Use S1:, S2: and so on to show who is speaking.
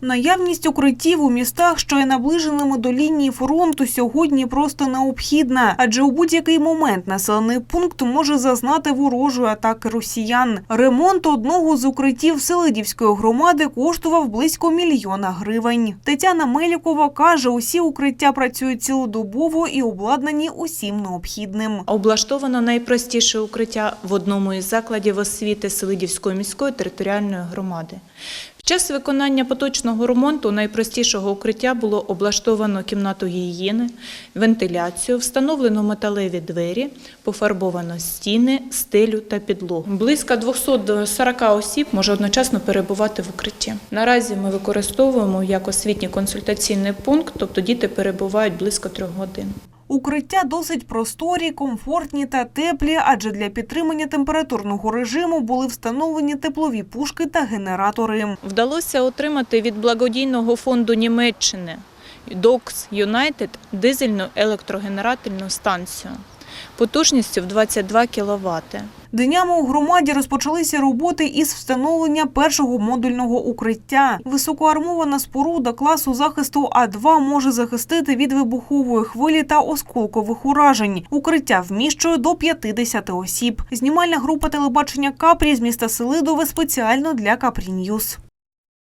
S1: Наявність укриттів у містах, що є наближеними до лінії фронту, сьогодні просто необхідна, адже у будь-який момент населений пункт може зазнати ворожої атаки росіян. Ремонт одного з укриттів Селидівської громади коштував близько мільйона гривень. Тетяна Мелікова каже, усі укриття працюють цілодобово і обладнані усім необхідним.
S2: Облаштовано найпростіше укриття в одному із закладів освіти Селидівської міської територіальної громади. Час виконання поточного ремонту найпростішого укриття було облаштовано кімнату гігієни, вентиляцію, встановлено металеві двері, пофарбовано стіни, стелю та підлогу. Близько 240 осіб може одночасно перебувати в укритті. Наразі ми використовуємо як освітній консультаційний пункт, тобто діти перебувають близько трьох годин.
S1: Укриття досить просторі, комфортні та теплі, адже для підтримання температурного режиму були встановлені теплові пушки та генератори.
S2: Вдалося отримати від благодійного фонду Німеччини Докс Юнайтед дизельну електрогенерательну станцію потужністю в 22 кВт.
S1: Днями у громаді розпочалися роботи із встановлення першого модульного укриття. Високоармована споруда класу захисту А2 може захистити від вибухової хвилі та осколкових уражень. Укриття вміщує до 50 осіб. Знімальна група телебачення Капрі з міста Селидове спеціально для Капрі Ньюз.